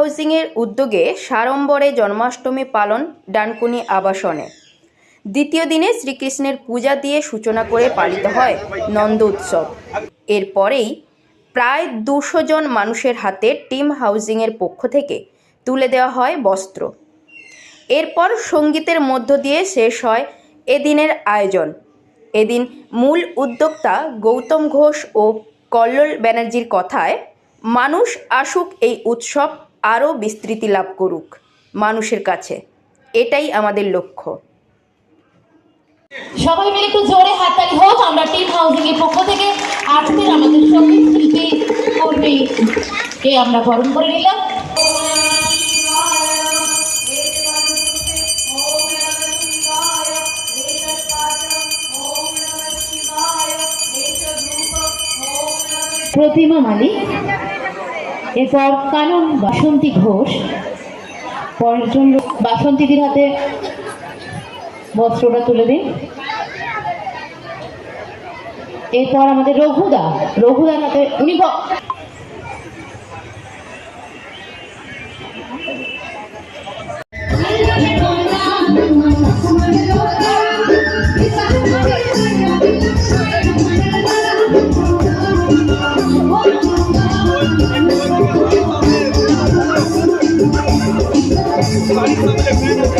হাউজিংয়ের উদ্যোগে সাড়ম্বরে জন্মাষ্টমী পালন ডানকুনি আবাসনে। দ্বিতীয় দিনে শ্রীকৃষ্ণের পূজা দিয়ে সূচনা করে পালিত হয় নন্দ উৎসব। এরপরেই প্রায় দুশো জন মানুষের হাতে টিম হাউজিংয়ের পক্ষ থেকে তুলে দেওয়া হয় বস্ত্র। এরপর সঙ্গীতের মধ্য দিয়ে শেষ হয় এদিনের আয়োজন। এদিন মূল উদ্যোক্তা গৌতম ঘোষ ও কল্লোল ব্যানার্জির কথায়, মানুষ আসুক এই উৎসব আরও বিস্তৃতি লাভ করুক মানুষের কাছে। এটাই আমাদের লক্ষ্য। সবাই মিলে একটু জোরে হাততালি হোক, আমরা টিম হাউজিং এর পক্ষ থেকে আজকের আমাদের সংগীত শিল্পী কর্মী কে আমরা বরণ করে নিলাম। প্রতিমা মালিক। এরপর কানন বাসন্তী ঘোষ পরের জন্য বাসন্তীদের হাতে বস্ত্রটা তুলে দিন। এরপর আমাদের রঘুদা, রঘুদার হাতে উনি ব- বড়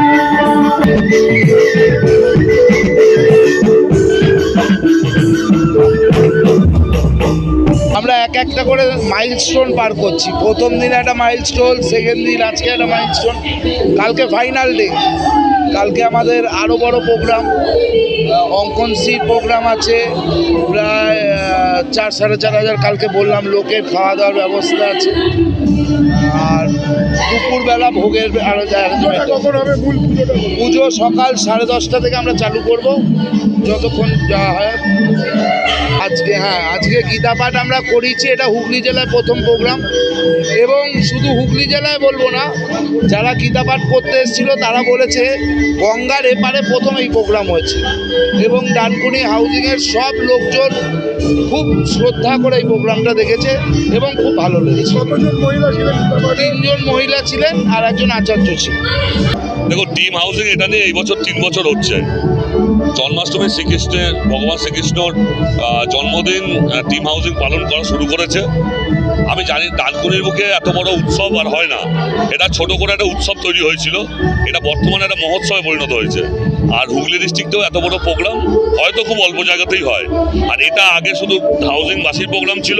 একটা করে মাইলস্টোন পার করছি। প্রথম দিন একটা মাইলস্টোন সেকেন্ড দিন আজকে একটা মাইলস্টোন কালকে ফাইনাল ডে কালকে আমাদের আরও বড় প্রোগ্রাম অঙ্কন সি প্রোগ্রাম আছে। প্রায় চার সাড়ে চার হাজার কালকে বললাম লোকের খাওয়া দাওয়ার ব্যবস্থা আছে। আর দুপুরবেলা ভোগের আরও পুজো সকাল সাড়ে দশটা থেকে আমরা চালু করব। যতক্ষণ হয়। আজকে হ্যাঁ আজকে গীতা পাঠ আমরা করেছি এটা হুগলি জেলায় প্রথম প্রোগ্রাম এবং শুধু হুগলি জেলায় বলব না যারা গীতা পাঠ করতে এসেছিল তারা বলেছে গঙ্গার এপারে প্রথম এই প্রোগ্রাম হয়েছে। এবং ডানকুনি হাউজিংয়ের সব লোকজন খুব শ্রদ্ধা করে এই প্রোগ্রামটা দেখেছে এবং খুব ভালো লেগেছে। তিনজন মহিলা ছিলেন আর একজন আচার্য ছিলেন। দেখো টিম হাউসিং এটা নিয়ে এই বছর তিন বছর হচ্ছে। জন্মাষ্টমী শ্রীকৃষ্ণের ভগবান শ্রীকৃষ্ণর জন্মদিন টিম হাউজিং পালন করা শুরু করেছে। আমি জানি ডানকুনির বুকে এত বড় উৎসব আর হয় না। এটা ছোট করে একটা উৎসব তৈরি হয়েছিল। এটা বর্তমানে একটা মহোৎসবে পরিণত হয়েছে। আর হুগলি ডিস্ট্রিক্টেও এত বড় প্রোগ্রাম হয়তো খুব অল্প জায়গাতেই হয়। আর এটা আগে শুধু হাউজিংবাসীর প্রোগ্রাম ছিল,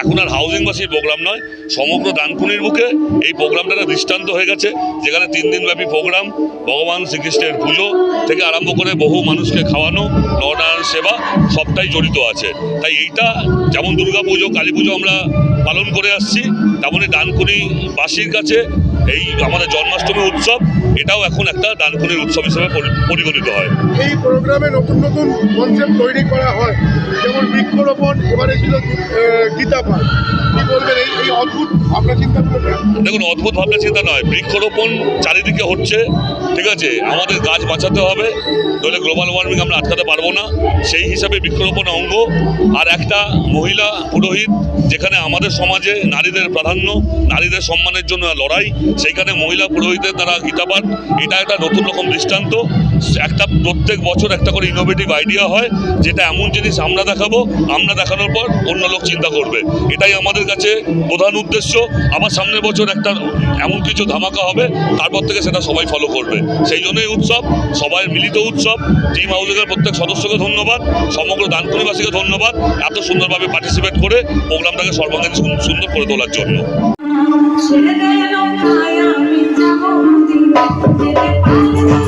এখন আর হাউজিংবাসীর প্রোগ্রাম নয়, সমগ্র ডানকুনির বুকে এই প্রোগ্রামটা একটা দৃষ্টান্ত হয়ে গেছে, যেখানে তিন দিনব্যাপী প্রোগ্রাম, ভগবান শ্রীকৃষ্ণের পুজো থেকে আরম্ভ করে বহু মানুষকে খাওয়ানো নরনারায়ণ সেবা সবটাই জড়িত আছে। তাই এইটা যেমন দুর্গা পুজো কালী পুজো আমরা পালন করে আসছি। তেমনই ডানকুনিবাসীর কাছে এই আমাদের জন্মাষ্টমী উৎসব এটাও এখন একটা ডানকুনির উৎসব হিসেবে পরিগণিত হয়। এই প্রোগ্রামে নতুন নতুন কনসেপ্ট তৈরি করা হয়। যেমন বৃক্ষরোপণ এবারে ছিল গীতা পাঠ। দেখুন অদ্ভুত ভাবনা চিন্তা নয়। বৃক্ষরোপণ চারিদিকে হচ্ছে ঠিক আছে? আমাদের গাছ বাঁচাতে হবে নইলে গ্লোবাল ওয়ার্মিং আমরা আটকাতে পারব না। সেই হিসাবে বৃক্ষরোপণ অঙ্গ। আর একটা মহিলা পুরোহিত যেখানে আমাদের সমাজে নারীদের প্রাধান্য নারীদের সম্মানের জন্য লড়াই সেইখানে মহিলা পুরোহিতের দ্বারা গীতাপাঠ এটা একটা নতুন রকম দৃষ্টান্ত। একটা প্রত্যেক বছর একটা করে ইনোভেটিভ আইডিয়া হয়, যেটা এমন জিনিস আমরা দেখাবো, আমরা দেখানোর পর অন্য লোক চিন্তা করবে। এটাই আমাদের কাছে প্রধান উদ্দেশ্য। আবার সামনের বছর একটা এমন কিছু ধামাকা হবে, তারপর থেকে সেটা সবাই ফলো করবে। সেই জন্যই উৎসব, সবাই মিলিত উৎসব। টিম হাউসের প্রত্যেক সদস্যকে ধন্যবাদ, সমগ্র দানকুনিবাসীকে ধন্যবাদ, এত সুন্দরভাবে পার্টিসিপেট করে প্রোগ্রামটাকে সর্বাঙ্গীন সুন- সুন্দর করে তোলার জন্য। ছেড়ে নৌকায় আমি যাব নদীর আমি